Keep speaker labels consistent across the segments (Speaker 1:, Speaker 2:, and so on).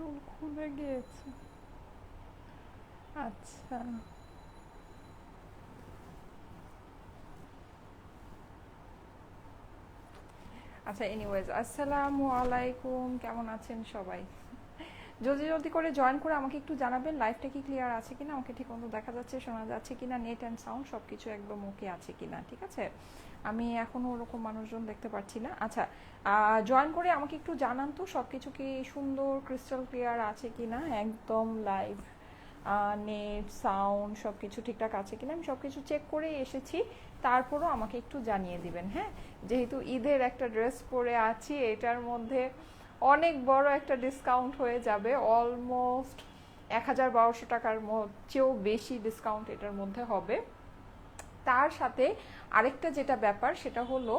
Speaker 1: চুল খুলে গিয়েছে। আচ্ছা। আচ্ছা এনিওয়েজ আসসালামু আলাইকুম। কেমন আছেন সবাই? জলদি জলদি করে জয়েন করে আমাকে একটু জানাবেন লাইভটা কি ক্লিয়ার আছে কিনা, আমাকে ঠিক মতো দেখা যাচ্ছে, শোনা যাচ্ছে কিনা নেট অ্যান্ড সাউন্ড সব কিছু একদম ওকে আছে কিনা, ঠিক আছে? আমি এখনও ওরকম মানুষজন দেখতে পাচ্ছি না। আচ্ছা জয়েন করে আমাকে একটু জানান তো সব কিছু কি সুন্দর ক্রিস্টাল ক্লিয়ার আছে কিনা, একদম লাইভ নেট সাউন্ড সব কিছু ঠিকঠাক আছে কিনা, আমি সব কিছু চেক করে এসেছি, তারপরও আমাকে একটু জানিয়ে দিবেন হ্যাঁ? যেহেতু ঈদের একটা ড্রেস পরে আছি, এটার মধ্যে অনেক বড় একটা ডিসকাউন্ট হয়ে যাবে অলমোস্ট এক হাজার বারোশো টাকার চেয়েও বেশি ডিসকাউন্ট এটার মধ্যে হবে। তার সাথে আরেকটা যেটা ব্যাপার, সেটা হলো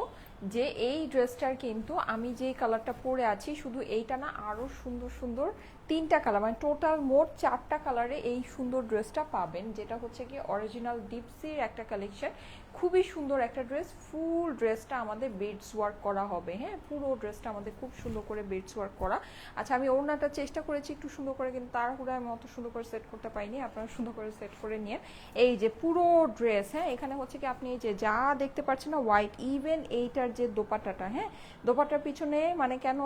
Speaker 1: যে এই ড্রেসটার কিন্তু আমি যে কালারটা পরে আছি, শুধু এইটা না আরও সুন্দর সুন্দর তিনটা কালার মানে টোটাল মোট চারটা কালারে এই সুন্দর ড্রেসটা পাবেন, যেটা হচ্ছে কি অরিজিনাল ডিপসির একটা কালেকশন খুবই সুন্দর একটা ড্রেস ফুল ড্রেসটা আমাদের বেডস ওয়ার্ক করা হবে হ্যাঁ? পুরো ড্রেসটা আমাদের খুব সুন্দর করে বেডস ওয়ার্ক করা। আচ্ছা আমি ওড়নাটা চেষ্টা করেছি একটু সুন্দর করে, কিন্তু তাড়াহুড়া আমি অত সুন্দর করে সেট করতে পাইনি আপনারা সুন্দর করে সেট করে নিয়ে এই যে পুরো ড্রেস হ্যাঁ? এখানে হচ্ছে কি আপনি এই যে যা দেখতে পাচ্ছেন না হোয়াইট ইভেন এইটার যে দোপাট্টাটা হ্যাঁ? দোপাট্টার পিছনে মানে কেন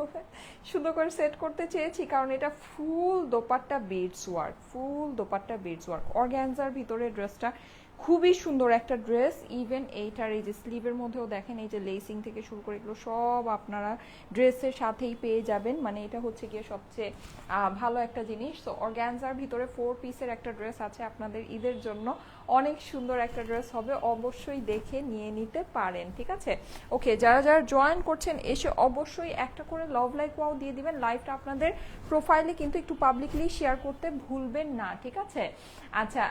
Speaker 1: সুন্দর করে সেট করতে চেয়েছি? কারণ এটা full dupatta beads work full dupatta beads work অর্গ্যানজার ভিতরে ড্রেসটা খুবই সুন্দর একটা ড্রেস ইভেন এইটার এই যে স্লিভের মধ্যেও দেখেন, এই যে লেসিং থেকে শুরু করে এগুলো সব আপনারা ড্রেসের সাথেই পেয়ে যাবেন। মানে এটা হচ্ছে গিয়ে সবচেয়ে ভালো একটা জিনিস। তো অর্গ্যানজার ভিতরে ফোর পিসের একটা ড্রেস আছে আপনাদের ঈদের জন্য। অনেক সুন্দর একটা ড্রেস হবে, অবশ্যই দেখে নিয়ে নিতে পারেন, ঠিক আছে? ওকে, যারা যারা জয়েন করছেন, এসে অবশ্যই একটা করে লাভ লাইক ওয়াও দিয়ে দিবেন। লাইভটা আপনাদের প্রোফাইলে কিন্তু একটু পাবলিকলি শেয়ার করতে ভুলবেন না, ঠিক আছে? আচ্ছা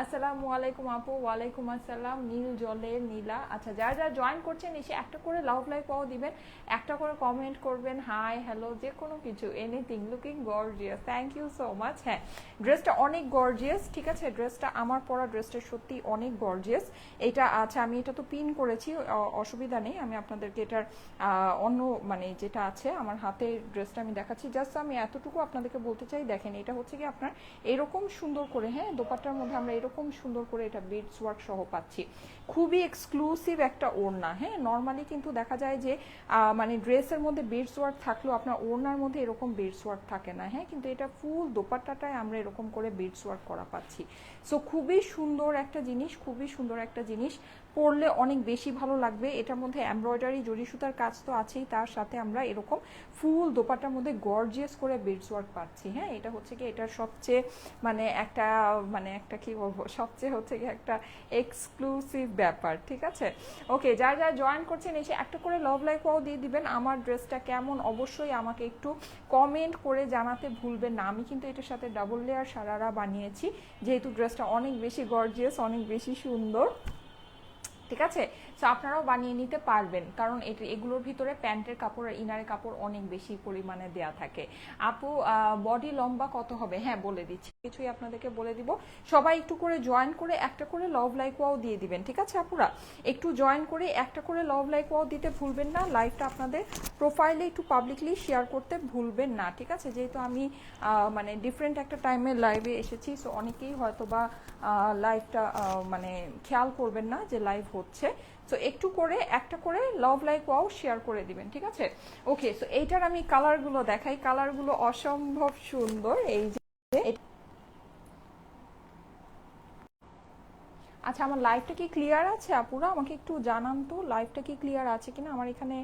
Speaker 1: আসসালামু আলাইকুম আপু, ওয়ালাইকুম আসসালাম, নীল জলে নীলা। আচ্ছা যারা যারা জয়েন করছেন, এসে একটা করে লাভ লাইক ওয়াও দিবেন, একটা করে কমেন্ট করবেন হাই হ্যালো যে কোনো কিছু anything looking gorgeous thank you so much হ্যাঁ। ড্রেসটা অনেক গর্জিয়াস ঠিক আছে? ড্রেসটা আমার পরা ড্রেসটা সত্যি অনেক গর্জিয়াস এটা আচ্ছা আমি এটা তো পিন করেছি অসুবিধা নেই। আমি আপনাদেরকে এটার অন্য মানে যেটা আছে, আমার হাতে ড্রেসটা আমি দেখাচ্ছি। জাস্ট আমি এতটুকু আপনাদেরকে বলতে চাই, দেখেন, এটা হচ্ছে কি আপনার এরকম সুন্দর করে হ্যাঁ দোপাট্টার মধ্যে আমরা এরকম সুন্দর করে এটা বিটস ওয়ার্ক সহ পাচ্ছি। খুবই এক্সক্লুসিভ একটা ওড়না হ্যাঁ নর্মালি কিন্তু দেখা যায় যে মানে ড্রেসের মধ্যে বিটস ওয়ার্ক থাকলেও আপনার ওড়নার মধ্যে এরকম বিটস ওয়ার্ক থাকে না হ্যাঁ কিন্তু এটা ফুল দোপাট্টাটায় আমরা এরকম করে বিটস ওয়ার্ক করা পাচ্ছি। সো খুবই সুন্দর একটা জিনিস, খুবই সুন্দর একটা জিনিস। পরলে অনেক বেশি ভালো লাগবে। এটার মধ্যে এমব্রয়ডারি জরি সুতার কাজ তো আছেই, তার সাথে আমরা এরকম ফুল দোপাটার মধ্যে গর্জিয়াস করে বেডস ওয়ার্ক পাচ্ছি। হ্যাঁ এটা হচ্ছে কি, এটার সবচেয়ে মানে একটা মানে একটা কি বলব, সবচেয়ে হচ্ছে কি একটা এক্সক্লুসিভ ব্যাপার, ঠিক আছে? ওকে যারা যারা জয়েন করছেন, এসে একটা করে লভ লাইক ওয়াও দিয়ে দিবেন। আমার ড্রেসটা কেমন, অবশ্যই আমাকে একটু কমেন্ট করে জানাতে ভুলবেন না। আমি কিন্তু এটার সাথে ডাবল লেয়ার সারারা বানিয়েছি। যেহেতু ড্রেসটা অনেক বেশি গর্জিয়াস অনেক বেশি সুন্দর। ঠিক আছে? সো আপনারাও বানিয়ে নিতে পারবেন। কারণ এটি, এগুলোর ভিতরে প্যান্টের কাপড় আর ইনারের কাপড় অনেক বেশি পরিমাণে দেয়া থাকে। আপু বডি লম্বা কত হবে? হ্যাঁ বলে দিচ্ছি। কিছুই আপনাদেরকে বলে দিব। সবাই একটু করে জয়েন করে একটা করে লভ লাইক ওয়াও দিয়ে দিবেন, ঠিক আছে আপুরা? একটু জয়েন করে একটা করে লভ লাইক ওয়াও দিতে ভুলবেন না। লাইভটা আপনাদের প্রোফাইলে একটু পাবলিকলি শেয়ার করতে ভুলবেন না, ঠিক আছে? যেহেতু আমি মানে ডিফারেন্ট একটা টাইমে লাইভে এসেছি সো অনেকেই হয়তো বা লাইভটা মানে খেয়াল করবেন না যে লাইভ হচ্ছে। সো একটু করে, একটা করে লাভ লাইক ওয়াও শেয়ার করে দিবেন, ঠিক আছে? ওকে সো এইটার আমি কালারগুলো দেখাই। কালারগুলো অসম্ভব সুন্দর, এই যে আচ্ছা আমার লাইফটা কি ক্লিয়ার আছে আপুরা আমাকে একটু জানান তো লাইফটা কি ক্লিয়ার আছে কিনা? আমার এখানে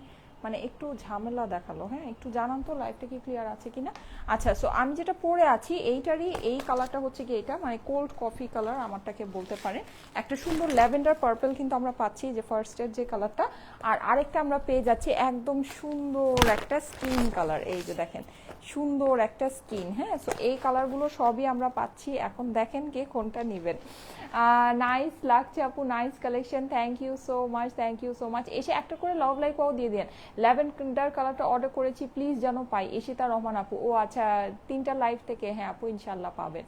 Speaker 1: মানে একটু ঝামেলা দেখাল হ্যাঁ? একটু জানান তো লাইফটা কি ক্লিয়ার আছে কি না আচ্ছা সো আমি যেটা পরে আছি, এইটারই এই কালারটা হচ্ছে কি এটা? মানে কোল্ড কফি কালার আমারটাকে বলতে পারে। একটা সুন্দর ল্যাভেন্ডার পার্পেল কিন্তু আমরা পাচ্ছি যে ফার্স্টের যে কালারটা আর আরেকটা আমরা পেয়ে যাচ্ছি একদম সুন্দর একটা স্কিন কালার এই যে দেখেন। সুন্দর একটা স্কিন হ্যাঁ? সো এই কালারগুলো সবই আমরা পাচ্ছি। এখন দেখেন কে কোনটা নেবেন। নাইস লাগছে আপু nice collection thank you so much thank you so much এসে একটা করে লভ লাইক দিয়ে দেন। ল্যাভেন্ডার কালারটা অর্ডার করেছি প্লিজ যেন পাই। এসে তার রহমান আপু, ও আচ্ছা তিনটা লাইভ থেকে হ্যাঁ আপু ইনশাল্লাহ পাবেন।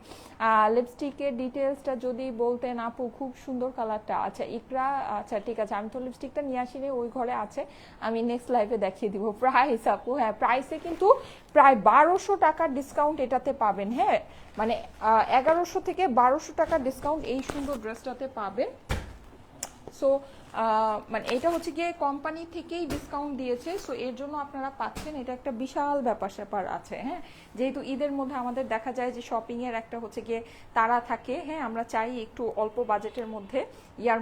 Speaker 1: লিপস্টিকের ডিটেলসটা যদি বলতেন আপু, খুব সুন্দর কালারটা আচ্ছা ইকরা আচ্ছা ঠিক আছে, আমি তো লিপস্টিকটা নিয়ে আসিনি, ওই ঘরে আছে। আমি নেক্সট লাইভে দেখিয়ে দিব। প্রাইস আপু হ্যাঁ প্রাইসে কিন্তু প্রায় বারোশো টাকার ডিসকাউন্ট এটাতে পাবেন হ্যাঁ? মানে এগারোশো থেকে বারোশো টাকার ডিসকাউন্ট এই সুন্দর ড্রেসটাতে পাবেন। সো মানে এটা হচ্ছে গিয়ে কোম্পানি থেকেই ডিসকাউন্ট দিয়েছে সো এর জন্য আপনারা পাচ্ছেন, এটা একটা বিশাল ব্যাপার স্যাপার আছে হ্যাঁ? যেহেতু ঈদের মধ্যে আমাদের দেখা যায় যে শপিং এর একটা হচ্ছে গিয়ে তারা থাকে হ্যাঁ? আমরা চাই একটু অল্প বাজেটের মধ্যে ইয়ার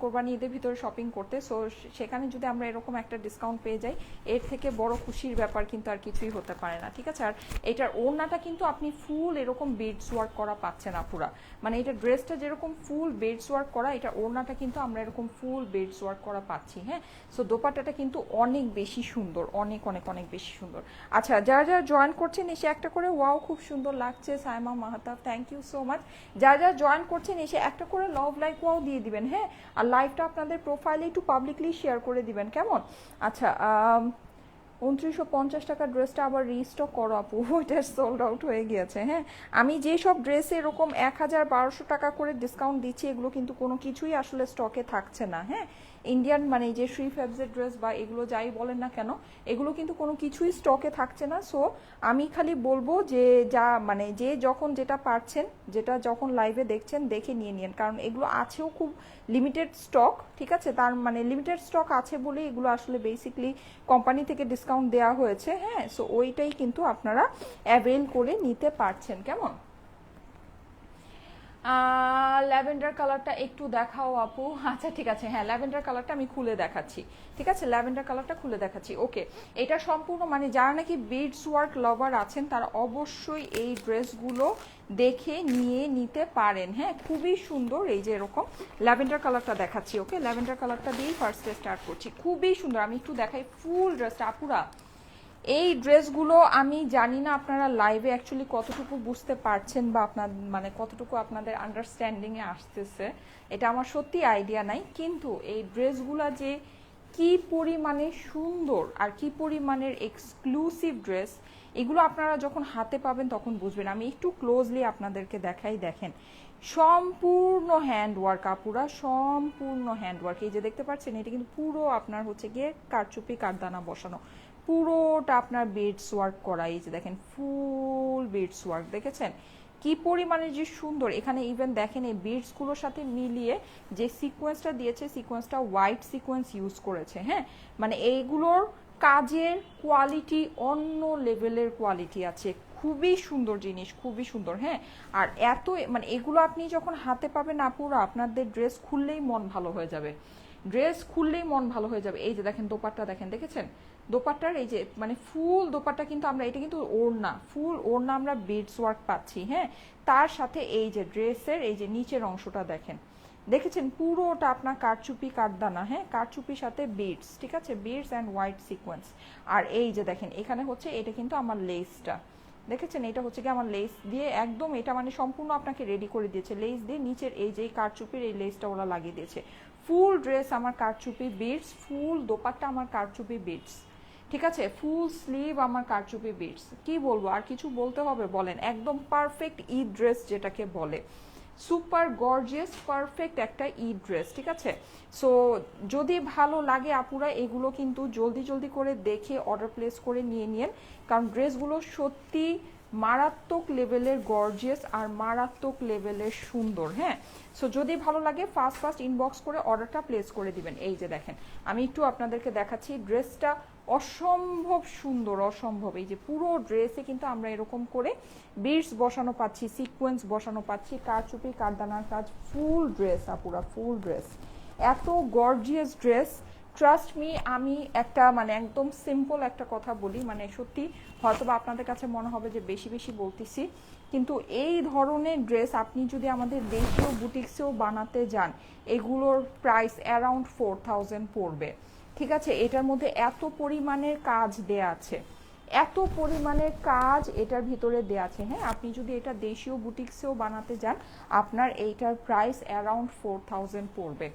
Speaker 1: কোরবানি ঈদের ভিতরে শপিং করতে সো সেখানে যদি আমরা এরকম একটা ডিসকাউন্ট পেয়ে যাই, এর থেকে বড় খুশির ব্যাপার কিন্তু আর কিছুই হতে পারে না, ঠিক আছে? আর এটার ওড়নাটা কিন্তু আপনি ফুল এরকম বেডস ওয়ার্ক করা পাচ্ছেন আপুরা। মানে এটা ড্রেসটা যেরকম ফুল বেডস ওয়ার্ক করা, এটা ওড়নাটা কিন্তু আমরা এরকম ফুল বেডস ওয়ার্ক করা পাচ্ছি হ্যাঁ? সো দোপাট্টাটা কিন্তু অনেক বেশি সুন্দর, অনেক অনেক অনেক বেশি সুন্দর। আচ্ছা যারা যারা জয়েন করছেন, এসে একটা করে ওয়াও খুব সুন্দর লাগছে, Saima, Mahatab thank you so much যারা যারা জয়েন করছেন, এসে একটা করে লভ লাইক ওয়াও দিয়ে দিবেন হ্যাঁ? আর লাইভটা আপনাদের প্রোফাইলে একটু পাবলিকলি শেয়ার করে দিবেন, কেমন? আচ্ছা উনত্রিশশো পঞ্চাশ টাকার ড্রেসটা আবার রিস্টক করো আপু, ওইটা সোল্ড আউট হয়ে গিয়েছে হ্যাঁ? আমি যেসব ড্রেসে এরকম এক হাজার বারোশো টাকা করে ডিসকাউন্ট দিচ্ছি, এগুলো কিন্তু কোনো কিছুই আসলে স্টকে থাকছে না হ্যাঁ? ইন্ডিয়ান মানে যে শ্রী ফ্যাবসের ড্রেস বা এগুলো যাই বলেন না কেন, এগুলো কিন্তু কোনো কিছুই স্টকে থাকছে না। সো আমি খালি বলব যে যা মানে যে যখন যেটা পারছেন, যেটা যখন লাইভে দেখছেন, দেখে নিয়ে নিন। কারণ এগুলো আছেও খুব লিমিটেড স্টক ঠিক আছে? তার মানে লিমিটেড স্টক আছে বলেই এগুলো আসলে বেসিকলি কোম্পানি থেকে ডিসকাউন্ট দেওয়া হয়েছে। হ্যাঁ সো ওইটাই কিন্তু আপনারা অ্যাভেল করে নিতে পারছেন। কেমন? ল্যাভেন্ডার কালারটা একটু দেখাও আপু। আচ্ছা ঠিক আছে হ্যাঁ ল্যাভেন্ডার কালারটা আমি খুলে দেখাচ্ছি। ঠিক আছে, ল্যাভেন্ডার কালারটা খুলে দেখাচ্ছি, ওকে। এটা সম্পূর্ণ মানে যারা নাকি বিডস ওয়ার্ক লাভার আছেন, তারা অবশ্যই এই ড্রেসগুলো দেখে নিয়ে নিতে পারেন। হ্যাঁ খুবই সুন্দর এই যে এরকম ল্যাভেন্ডার কালারটা দেখাচ্ছি, ওকে। ল্যাভেন্ডার কালারটা দিয়েই ফার্স্টে স্টার্ট করছি। খুবই সুন্দর, আমি একটু দেখাই ফুল ড্রেসটা আপুরা। এই ড্রেসগুলো আমি জানি না আপনারা লাইভে অ্যাকচুয়ালি কতটুকু বুঝতে পারছেন বা আপনার মানে কতটুকু আপনাদের আন্ডারস্ট্যান্ডিং এ আসতেছে। এটা আমার সত্যি আইডিয়া নাই। কিন্তু এই ড্রেসগুলা যে কি পরিমাণে সুন্দর আর কি পরিমাণের এক্সক্লুসিভ ড্রেস এগুলো আপনারা যখন হাতে পাবেন তখন বুঝবেন। আমি একটু ক্লোজলি আপনাদেরকে দেখাই, দেখেন। সম্পূর্ণ হ্যান্ড ওয়ার্ক আপুরা, সম্পূর্ণ হ্যান্ড ওয়ার্ক এই যে দেখতে পাচ্ছেন, এটা কিন্তু পুরো আপনার হচ্ছে গিয়ে কারচুপি, কারদানা বসানো। পুরোটা আপনার বেডস ওয়ার্ক করা এই যে দেখেন ফুল বেডস ওয়ার্ক দেখেছেন? কি পরিমাণে যে সুন্দর, এখানে ইভেন দেখেন এই বিডসগুলোর সাথে মিলিয়ে যে সিকোয়েন্সটা দিয়েছে সিকোয়েন্সটা হোয়াইট সিকোয়েন্স ইউজ করেছে হ্যাঁ? মানে এইগুলোর কাজের কোয়ালিটি অন্য লেভেলের কোয়ালিটি আছে। খুবই সুন্দর জিনিস, খুবই সুন্দর হ্যাঁ? আর এত মানে এগুলো আপনি যখন হাতে পাবেন আপুরা আপনাদের ড্রেস খুললেই মন ভালো হয়ে যাবে। ড্রেস খুললেই মন ভালো হয়ে যাবে। এই যে দেখেন, দোপাট্টা দেখেন, দেখেছেন? দোপাট্টার এই যে মানে ফুল দোপাট্টা কিন্তু আমরা, এটা কিন্তু ওড়না, ফুল ওড়না আমরা বিডস ওয়ার্ক পাচ্ছি হ্যাঁ? তার সাথে এই যে ড্রেসের, এই যে নিচের অংশটা দেখেন। দেখেছেন? পুরোটা আপনার কারচুপি, কারদানা হ্যাঁ? কারচুপির সাথে বিডস ঠিক আছে? বিডস অ্যান্ড হোয়াইট সিকোয়েন্স আর এই যে দেখেন, এখানে হচ্ছে এটা কিন্তু আমার লেসটা দেখেছেন? এটা হচ্ছে কি আমার লেস দিয়ে একদম এটা মানে সম্পূর্ণ আপনাকে রেডি করে দিয়েছে। লেস দিয়ে নিচের এই যে কারচুপির এই লেসটা ওরা লাগিয়ে দিয়েছে। ফুল ড্রেস আমার কারচুপি বিডস ফুল দোপাট্টা আমার কারচুপি বিডস ঠিক আছে ফুল স্লিভ আমার কারচুপি বিটস কি বলব, আর কিছু বলতে হবে? বলেন, একদম পারফেক্ট ঈদ ড্রেস যেটাকে বলে। সুপার গর্জিয়াস পারফেক্ট একটা ঈদ ড্রেস ঠিক আছে? সো যদি ভালো লাগে আপুরা, এগুলো কিন্তু জলদি জলদি করে দেখে অর্ডার প্লেস করে নিয়ে নিন কারণ ড্রেসগুলো সত্যি মারাত্মক লেভেলের গর্জিয়াস আর মারাত্মক লেভেলের সুন্দর হ্যাঁ? সো যদি ভালো লাগে ফার্স্ট ফার্স্ট ইনবক্স করে অর্ডারটা প্লেস করে দিবেন। এই যে দেখেন, আমি একটু আপনাদেরকে দেখাচ্ছি ড্রেসটা অসম্ভব সুন্দর, অসম্ভব। এই যে পুরো ড্রেসে কিন্তু আমরা এরকম করে বিটস বসানো পাচ্ছি, সিকোয়েন্স বসানো পাচ্ছি, কারচুপি, কারদানার কাজ, ফুল ড্রেস, আপুরা, ফুল ড্রেস। এত গর্জিয়াস ড্রেস। ট্রাস্ট মি আমি একটা মানে একদম সিম্পল একটা কথা বলি মানে সত্যি হয়তোবা আপনাদের কাছে মনে হবে যে বেশি বেশি বলতেছি, কিন্তু এই ধরনের ড্রেস আপনি যদি আমাদের দেশীয় বুটিক্সেও বানাতে যান, এগুলোর প্রাইস অ্যারাউন্ড ফোর থাউজেন্ড পড়বে। ঠিক আছে? এটার মধ্যে এত পরিমাণের কাজ দেয়া আছে। এত পরিমাণের কাজ এটার ভিতরে দেয়া আছে। হ্যাঁ আপনি যদি এটা দেশীয় বুটিক্সেও বানাতে যান, আপনার এইটার প্রাইস অ্যারাউন্ড ফোর থাউজেন্ড পড়বে।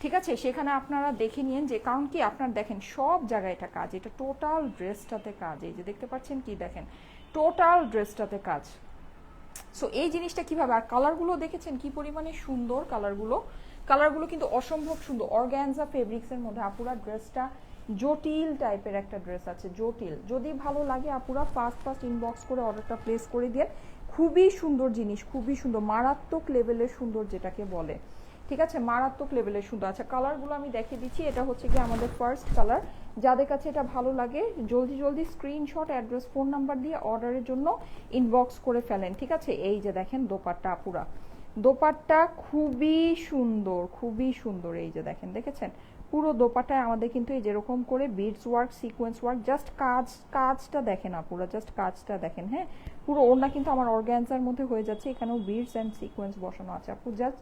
Speaker 1: ঠিক আছে? সেখানে আপনারা দেখে নিন যে, কারণ কি? আপনার দেখেন, সব জায়গায় এটা কাজ। এটা টোটাল ড্রেসটাতে কাজ। এই যে দেখতে পাচ্ছেন কি দেখেন? টোটাল ড্রেসটাতে কাজ। সো এই জিনিসটা কীভাবে? আর কালারগুলো দেখেছেন? কি পরিমাণে সুন্দর কালারগুলো কালারগুলো কিন্তু অসম্ভব সুন্দর। অর্গ্যানজা ফেব্রিক্সের মধ্যে আপুরা ড্রেসটা জটিল টাইপের একটা ড্রেস আছে, জটিল। যদি ভালো লাগে আপুরা ফার্স্ট ফার্স্ট ইনবক্স করে অর্ডারটা প্লেস করে দিয়ে খুবই সুন্দর জিনিস, খুবই সুন্দর। মারাত্মক লেভেলের সুন্দর যেটাকে বলে। ঠিক আছে? মারাত্মক লেভেলের সুন্দর। আচ্ছা কালারগুলো আমি দেখিয়ে দিচ্ছি। এটা হচ্ছে কি আমাদের ফার্স্ট কালার যাদের কাছে এটা ভালো লাগে, জলদি জলদি স্ক্রিনশট অ্যাড্রেস ফোন নাম্বার দিয়ে অর্ডারের জন্য ইনবক্স করে ফেলেন। ঠিক আছে? এই যে দেখেন দোপাট্টা আপুরা। দোপাট্টা খুবই সুন্দর খুবই সুন্দর এই যে দেখেন, দেখেছেন? পুরো দোপাটায় আমাদের কিন্তু এই যেরকম করে beads work sequence work just কাজ, কাজটা দেখেন আপুরা জাস্ট কাজটা দেখেন হ্যাঁ? পুরো ওড়না কিন্তু আমার অর্গ্যান্সার মধ্যে হয়ে যাচ্ছে, এখানেও বিডস অ্যান্ড সিকোয়েন্স বসানো আছে আপু। জাস্ট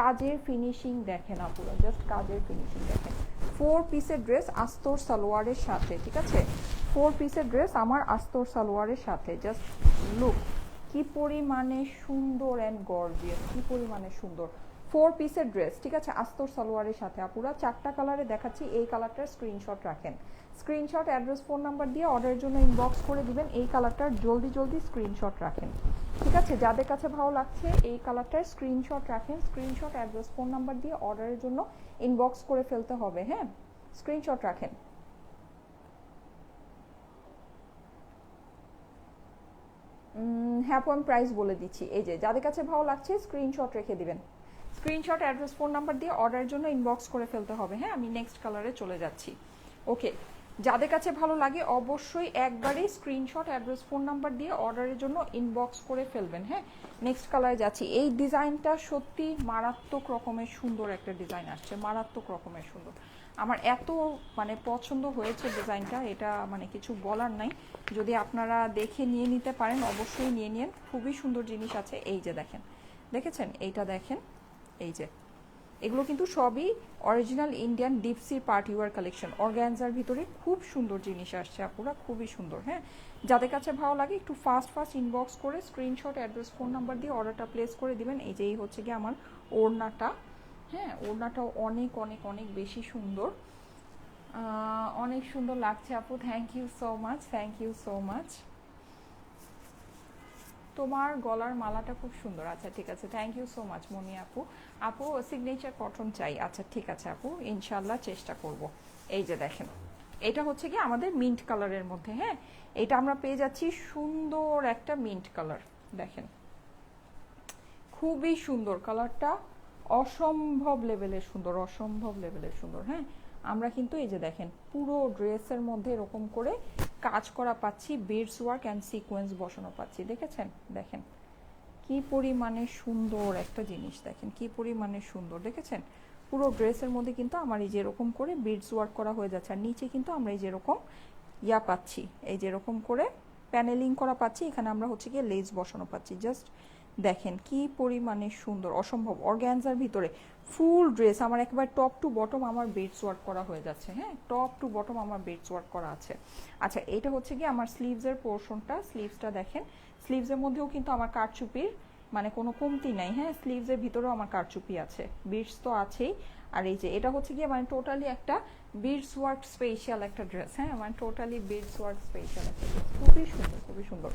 Speaker 1: কাজের ফিনিশিং দেখেন আপুরা জাস্ট কাজের ফিনিশিং দেখেন। ফোর পিসের ড্রেস আস্তর সালোয়ারের সাথে, ঠিক আছে? ফোর পিসের ড্রেস আমার আস্তর সালোয়ারের সাথে জাস্ট লুক কি পরিমাণে সুন্দর অ্যান্ড গর্জিয়াস কি পরিমাণে সুন্দর। ফোর পিসের ড্রেস ঠিক আছে? আস্তর সালোয়ারের সাথে আপুরা। চারটা কালারে দেখাচ্ছি, এই কালারটার স্ক্রিনশট রাখেন। স্ক্রিনশট অ্যাড্রেস ফোন নাম্বার দিয়ে অর্ডারের জন্য ইনবক্স করে দিবেন। এই কালারটার জলদি জলদি স্ক্রিনশট রাখেন। ঠিক আছে? যাদের কাছে ভালো লাগছে, এই কালারটার স্ক্রিনশট রাখেন। স্ক্রিনশট অ্যাড্রেস ফোন নাম্বার দিয়ে অর্ডারের জন্য ইনবক্স করে ফেলতে হবে হ্যাঁ? স্ক্রিনশট রাখেন। হ্যাঁ আমি প্রাইস বলে দিচ্ছি। এই যে, যাদের কাছে ভালো লাগছে স্ক্রিনশট রেখে দিবেন। স্ক্রিনশট অ্যাড্রেস ফোন নাম্বার দিয়ে অর্ডারের জন্য ইনবক্স করে ফেলতে হবে। হ্যাঁ আমি নেক্সট কালারে চলে যাচ্ছি। ওকে যাদের কাছে ভালো লাগে, অবশ্যই একবারেই স্ক্রিনশট অ্যাড্রেস ফোন নাম্বার দিয়ে অর্ডারের জন্য ইনবক্স করে ফেলবেন। হ্যাঁ নেক্সট কালারে যাচ্ছি। এই ডিজাইনটা সত্যি মারাত্মক রকমের সুন্দর একটা ডিজাইন আসছে। মারাত্মক রকমের সুন্দর। আমার এত মানে পছন্দ হয়েছে ডিজাইনটা, এটা মানে কিছু বলার নাই। যদি আপনারা দেখে নিয়ে নিতে পারেন, অবশ্যই নিয়ে নিন। খুবই সুন্দর জিনিস আছে, এই যে দেখেন। দেখেছেন? এইটা দেখেন, এই যে। এগুলো কিন্তু সবই অরিজিনাল ইন্ডিয়ান ডিপসির পার্টি ওয়ার কালেকশন অর্গ্যানজার ভিতরে খুব সুন্দর জিনিস আসছে, আপুরা, খুবই সুন্দর হ্যাঁ? যাদের কাছে ভালো লাগে, একটু ফাস্ট ফাস্ট ইনবক্স করে স্ক্রিনশট অ্যাড্রেস ফোন নাম্বার দিয়ে অর্ডারটা প্লেস করে দিবেন। এই যে, এই হচ্ছে গিয়ে আমার ওড়নাটা। হ্যাঁ ওড়নাটাও অনেক অনেক অনেক বেশি সুন্দর। অনেক সুন্দর লাগছে আপু। Thank you so much thank you so much তোমার গলার মালাটা খুব সুন্দর। আচ্ছা ঠিক আছে। Thank you so much Moni আপু। আপু সিগনেচার কটন চাই। আচ্ছা ঠিক আছে আপু। ইনশাল্লাহ চেষ্টা করব। এই যে দেখেন, এটা হচ্ছে কি আমাদের মিন্ট কালারের মধ্যে হ্যাঁ? এটা আমরা পেয়ে যাচ্ছি সুন্দর একটা মিন্ট কালার দেখেন, খুবই সুন্দর কালারটা অসম্ভব লেভেলের সুন্দর, অসম্ভব লেভেলের সুন্দর হ্যাঁ? আমরা কিন্তু এই যে দেখেন, পুরো ড্রেসের মধ্যে এরকম করে কাজ করা পাচ্ছি বিডস ওয়ার্ক অ্যান্ড সিকোয়েন্স বসানো পাচ্ছি, দেখেছেন? দেখেন, কি পরিমাণে সুন্দর একটা জিনিস, দেখেন, কি পরিমাণে সুন্দর, দেখেছেন? পুরো ড্রেসের মধ্যে কিন্তু আমার এই যেরকম করে বিডস ওয়ার্ক করা হয়ে যাচ্ছে, আর নিচে কিন্তু আমরা এই যেরকম ইয়া পাচ্ছি, এই যেরকম করে প্যানেলিং করা পাচ্ছি, এখানে আমরা হচ্ছে গিয়ে লেজ বসানো পাচ্ছি জাস্ট দেখেন কি পরিমাণে সুন্দর, অসম্ভব। অর্গ্যানজার ভিতরে ফুল ড্রেস, আমার একেবারে টপ টু বটম আমার বেডস ওয়ার্ক করা হয়ে যাচ্ছে হ্যাঁ? টপ টু বটম আমার বেডস ওয়ার্ক করা আছে। আচ্ছা এটা হচ্ছে কি আমার স্লিভসের পোর্শনটা স্লিভসটা দেখেন স্লিভসের মধ্যেও কিন্তু আমার কারচুপির মানে কোনো কমতি নাই। হ্যাঁ স্লিভসের ভিতরেও আমার কারচুপি আছে। বিটস তো আছেই। আর এই যে, এটা হচ্ছে গিয়ে মানে টোটালি একটা বিডস ওয়ার্ক স্পেশাল একটা ড্রেস হ্যাঁ মানে টোটালি বিটস ওয়ার্ক স্পেশাল একটা ড্রেস খুবই সুন্দর খুবই সুন্দর।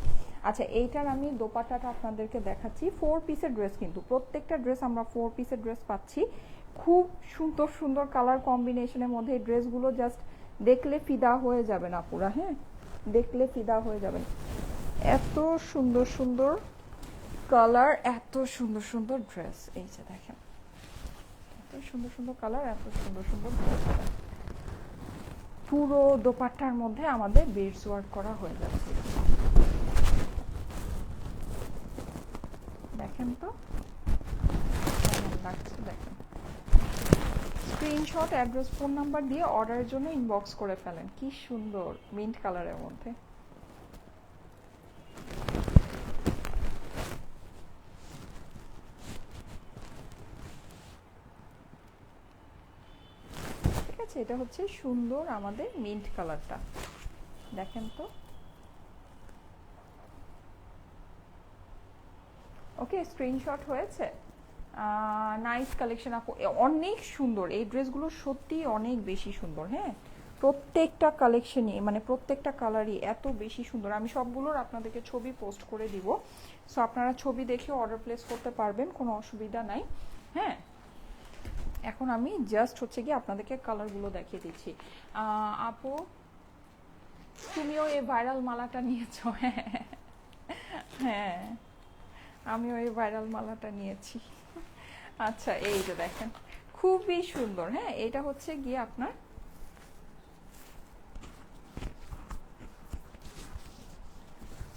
Speaker 1: আচ্ছা এইটার আমি দোপাটাটা আপনাদেরকে দেখাচ্ছি। ফোর পিসের ড্রেস কিন্তু। প্রত্যেকটা ড্রেস আমরা ফোর পিসের ড্রেস পাচ্ছি। খুব সুন্দর সুন্দর কালার কম্বিনেশনের মধ্যে এই ড্রেসগুলো জাস্ট দেখলে ফিদা হয়ে যাবেন আপুরা হ্যাঁ দেখলে ফিদা হয়ে যাবেন এত সুন্দর সুন্দর কালার এত সুন্দর সুন্দর ড্রেস এই যে দেখেন। এত সুন্দর সুন্দর কালার এত সুন্দর সুন্দর ড্রেস পুরো দোপাট্টার মধ্যে আমাদের বেডস ওয়ার্ক করা হয়ে যাচ্ছে। দেখেন তো? লাগছে, দেখেন। স্ক্রিনশট অ্যাড্রেস ফোন নাম্বার দিয়ে অর্ডারের জন্য ইনবক্স করে ফেলেন। কি সুন্দর মিন্ট কালারের মধ্যে। এটা হচ্ছে সুন্দর আমাদের মিন্ট কালারটা। দেখেন তো। ওকে স্ক্রিনশট হয়েছে? নাইস কালেকশন আপু অনেক সুন্দর। এই ড্রেসগুলো সত্যি অনেক বেশি সুন্দর হ্যাঁ? প্রত্যেকটা কালেকশনই মানে প্রত্যেকটা কালারই এত বেশি সুন্দর। আমি সবগুলোর আপনাদেরকে ছবি পোস্ট করে দিব। সো আপনারা ছবি দেখে অর্ডার প্লেস করতে পারবেন, কোনো অসুবিধা নাই হ্যাঁ? এখন আমি জাস্ট হচ্ছে গিয়ে আপনাদেরকে কালারগুলো দেখিয়ে দিচ্ছি। আপু, তুমিও এই ভাইরাল মালাটা নিয়েছো হ্যাঁ। হ্যাঁ আমিও এই ভাইরাল মালাটা নিয়েছি। আচ্ছা এই যে দেখেন, খুবই সুন্দর হ্যাঁ। এটা হচ্ছে গিয়ে আপনার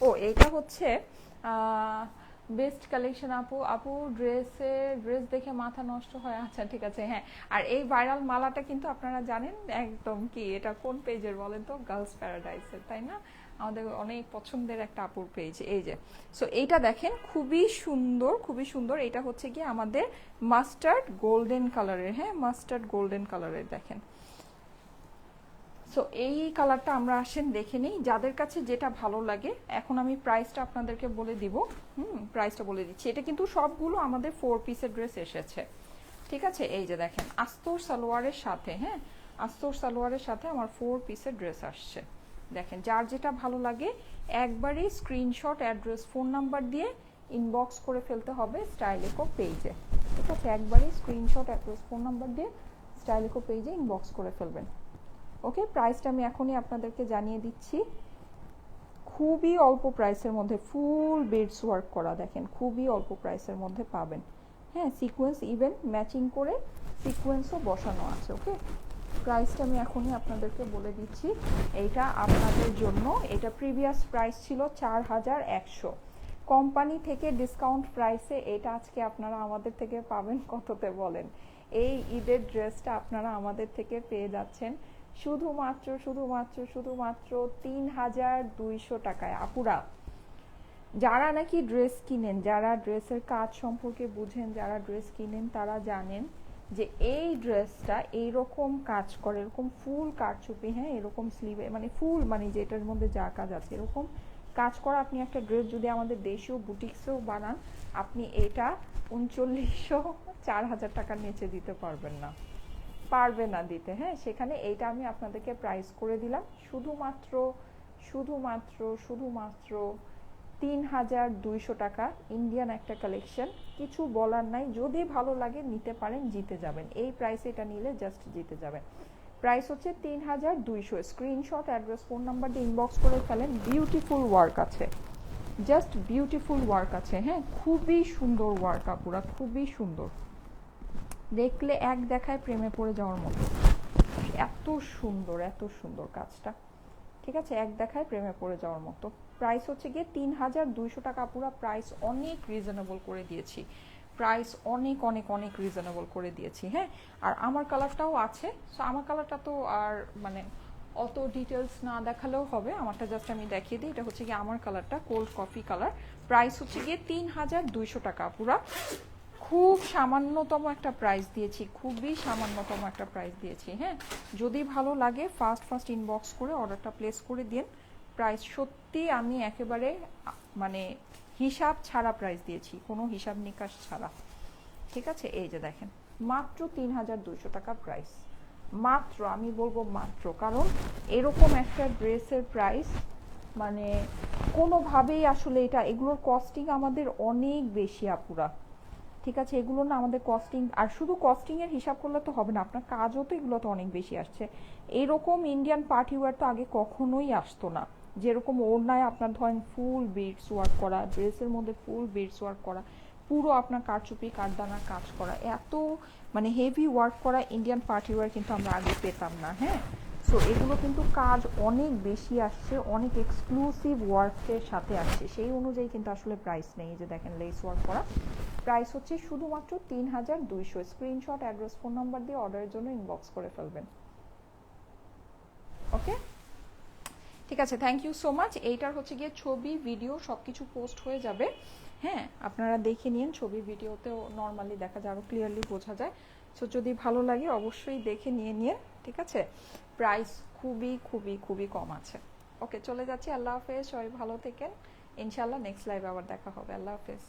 Speaker 1: ও, এটা হচ্ছে বেস্ট কালেকশন আপু আপু ড্রেসে ড্রেস দেখে মাথা নষ্ট হয়। আচ্ছা ঠিক আছে হ্যাঁ। আর এই ভাইরাল মালাটা কিন্তু আপনারা জানেন একদম কি, এটা কোন পেজের বলেন তো? গার্লস প্যারাডাইসের তাই না? আমাদের অনেক পছন্দের একটা আপুর পেজ এই যে। সো এইটা দেখেন, খুবই সুন্দর খুবই সুন্দর। এটা হচ্ছে কি আমাদের মাস্টার্ড গোল্ডেন কালারের হ্যাঁ? মাস্টার্ড গোল্ডেন কালারের দেখেন। সো এই কালারটা আমরা আসেন দেখে নিই। যাদের কাছে যেটা ভালো লাগে, এখন আমি প্রাইসটা আপনাদেরকে বলে দিব। হুম প্রাইসটা বলে দিচ্ছি। এটা কিন্তু সবগুলো আমাদের ফোর পিসের ড্রেস এসেছে। ঠিক আছে? এই যে দেখেন, আস্তর সালোয়ারের সাথে হ্যাঁ? আস্তর সালোয়ারের সাথে আমার ফোর পিসের ড্রেস আসছে। দেখেন, যার যেটা ভালো লাগে, একবারই স্ক্রিনশট অ্যাড্রেস ফোন নাম্বার দিয়ে ইনবক্স করে ফেলতে হবে স্টাইলেকো পেজে ঠিক আছে? একবারই স্ক্রিনশট অ্যাড্রেস ফোন নাম্বার দিয়ে স্টাইলেকো পেজে ইনবক্স করে ফেলবেন। ওকে প্রাইসটা আমি এখনই আপনাদেরকে জানিয়ে দিচ্ছি। খুবই অল্প প্রাইসের মধ্যে ফুল বেডস ওয়ার্ক করা দেখেন, খুবই অল্প প্রাইসের মধ্যে পাবেন। হ্যাঁ সিকোয়েন্স ইভেন ম্যাচিং করে সিকোয়েন্সও বসানো আছে ওকে প্রাইসটা আমি এখনই আপনাদেরকে বলে দিচ্ছি, এইটা আপনাদের জন্য। এটা প্রিভিয়াস প্রাইস ছিল চার হাজার একশো। কোম্পানি থেকে ডিসকাউন্ট প্রাইসে এটা আজকে আপনারা আমাদের থেকে পাবেন, কততে বলেন? এই ঈদের ড্রেসটা আপনারা আমাদের থেকে পেয়ে যাচ্ছেন। শুধুমাত্র শুধুমাত্র শুধুমাত্র তিন হাজার দুইশো টাকায়। আপুরা, যারা নাকি ড্রেস কিনেন, যারা ড্রেসের কাজ সম্পর্কে বুঝেন, যারা ড্রেস কিনেন, তারা জানেন যে এই ড্রেসটা এইরকম কাজ করে, এরকম ফুল কারচুপি হ্যাঁ এরকম স্লিভে মানে ফুল মানে যেটার মধ্যে যা কাজ আছে, এরকম কাজ করা আপনি একটা ড্রেস যদি আমাদের দেশীয় বুটিক্সেও বানান, আপনি এটা উনচল্লিশশো চার হাজার টাকার নিচে দিতে পারবেন না। পারবে না দিতে। হ্যাঁ সেখানে এইটা আমি আপনাদেরকে প্রাইস করে দিলাম। শুধুমাত্র শুধুমাত্র শুধুমাত্র তিন হাজার দুইশো টাকা ইন্ডিয়ান একটা কালেকশন কিছু বলার নাই। যদি ভালো লাগে নিতে পারেন, জিতে যাবেন। এই প্রাইসে এটা নিলে জাস্ট জিতে যাবেন। প্রাইস হচ্ছে তিন হাজার দুইশো। স্ক্রিনশট অ্যাড্রেস ফোন নাম্বার দিয়ে ইনবক্স করে ফেলেন। বিউটিফুল ওয়ার্ক আছে। জাস্ট বিউটিফুল ওয়ার্ক আছে। হ্যাঁ খুবই সুন্দর ওয়ার্ক আপুরা, খুবই সুন্দর। দেখলে এক দেখায় প্রেমে পড়ে যাওয়ার মতো। এত সুন্দর এত সুন্দর কাজটা। ঠিক আছে? এক দেখায় প্রেমে পড়ে যাওয়ার মতো। প্রাইস হচ্ছে গিয়ে তিন হাজার দুইশো টাকা। পুরো প্রাইস অনেক রিজনেবল করে দিয়েছি। প্রাইস অনেক অনেক অনেক রিজনেবল করে দিয়েছি হ্যাঁ? আর আমার কালারটাও আছে। সো আমার কালারটা তো আর মানে অত ডিটেলস না দেখালেও হবে। আমারটা জাস্ট আমি দেখিয়ে দিই। এটা হচ্ছে গিয়ে আমার কালারটা কোল্ড কফি কালার প্রাইস হচ্ছে গিয়ে তিন হাজার দুইশো টাকা পুরা। খুব সামান্যতম একটা প্রাইস দিয়েছি, খুবই সামান্যতম একটা প্রাইস দিয়েছি হ্যাঁ? যদি ভালো লাগে ফার্স্ট ফার্স্ট ইনবক্স করে অর্ডারটা প্লেস করে দিন। প্রাইস সত্যি আমি একেবারে মানে হিসাব ছাড়া প্রাইস দিয়েছি, কোনো হিসাব নিকাশ ছাড়া। ঠিক আছে? এই যে দেখেন, মাত্র তিন হাজার দুশো টাকা প্রাইস মাত্র, আমি বলব মাত্র, কারণ এরকম একটা ড্রেসের প্রাইস মানে কোনোভাবেই আসলে এটা, এগুলোর কস্টিং আমাদের অনেক বেশি আপুরা। ঠিক আছে, এগুলো না আমাদের কস্টিং আর শুধু কস্টিংয়ের হিসাব করলে তো হবে না, আপনার কাজও তো এগুলো তো অনেক বেশি আসছে। এরকম ইন্ডিয়ান পার্টি ওয়ার তো আগে কখনোই আসতো না। যেরকম ওড়নায় আপনার ধরেন ফুল বিটস ওয়ার্ক করা ড্রেসের মধ্যে ফুল বিটস ওয়ার্ক করা, পুরো আপনার কারচুপি কারদানার কাজ করা, এত মানে হেভি ওয়ার্ক করা ইন্ডিয়ান পার্টি ওয়ার কিন্তু আমরা আগে পেতাম না হ্যাঁ? সো এগুলো কিন্তু কাজ অনেক বেশি আসছে, অনেক এক্সক্লুসিভ ওয়ার্কের সাথে আসছে। সেই অনুযায়ী কিন্তু আসলে প্রাইস নেই যে দেখেন লেস ওয়ার্ক করা। প্রাইস হচ্ছে শুধুমাত্র তিন হাজার দুইশো। স্ক্রিনশট অ্যাড্রেস ফোন নাম্বার দিয়ে অর্ডারের জন্য ইনবক্স করে ফেলবেন। ওকে ঠিক আছে থ্যাংক ইউ সো মাচ এইটার হচ্ছে গিয়ে ছবি ভিডিও সব কিছু পোস্ট হয়ে যাবে। হ্যাঁ আপনারা দেখে নিন, ছবি ভিডিওতেও নর্মালি দেখা যায় আরও ক্লিয়ারলি বোঝা যায়। সো যদি ভালো লাগে, অবশ্যই দেখে নিয়ে নিন, ঠিক আছে? প্রাইস খুবই খুবই খুবই কম আছে। ওকে চলে যাচ্ছি। আল্লাহ হাফেজ, সবাই ভালো থেকেন। ইনশাল্লাহ নেক্সট লাইভে আবার দেখা হবে। আল্লাহ হাফেজ।